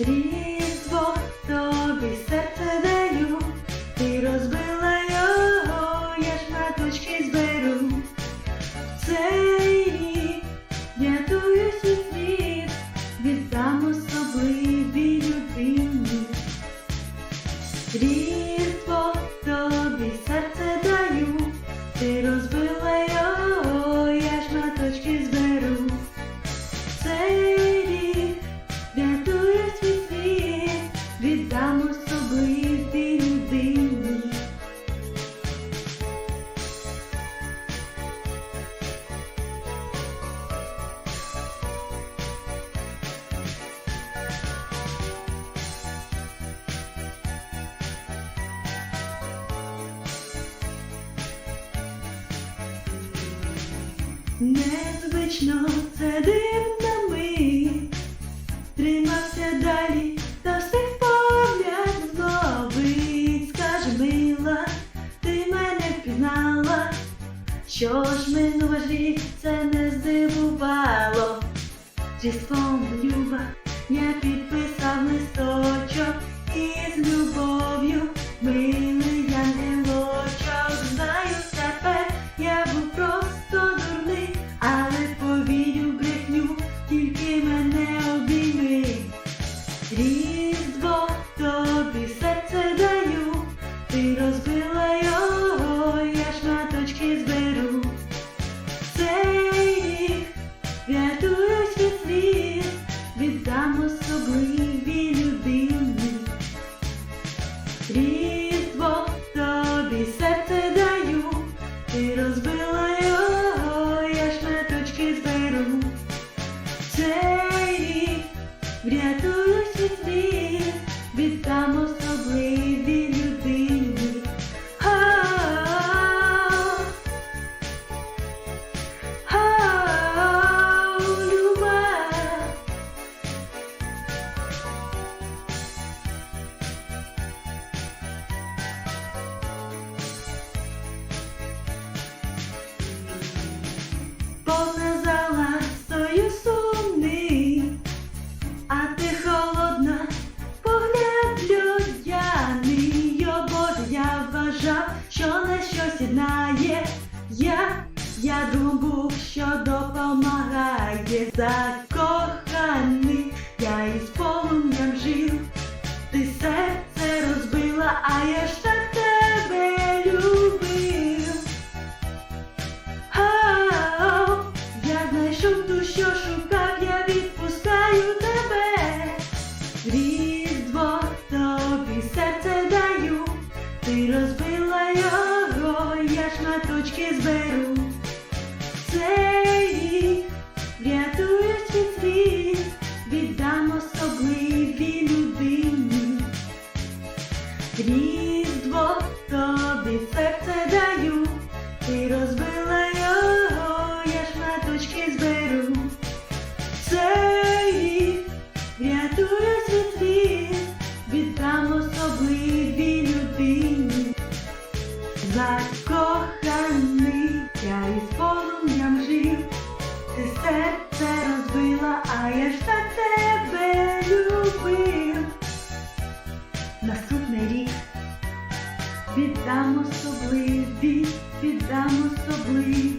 Різдво тобі серце даю, ти розбила його, я шматочки зберу. Цей рятую світ, віддам особливій людині. Різдво тобі серце Незвично це дивна мить, тримався далі, та всіх погляд зловить. Скажи, мила, ти мене впізнала, що ж минула ж рік, це не здивувало. Різдвом люба, я підписав листочок Цей рік врятую Я, другом що допомагає закоханий, я із полум'ям жив, ти серце розбила, а я ж так тебе любив. Ау, я знайшов ту, що шукав, я відпускаю тебе. Різдво тобі серце даю, ти розбила його, я шматочки зберу. Цей свій віддам особливій людині. Різдво тобі серце даю, ти розбила його, я шматочки зберу. Цей врятую свій віддам особливій людині. Закоханий, особливій, віддам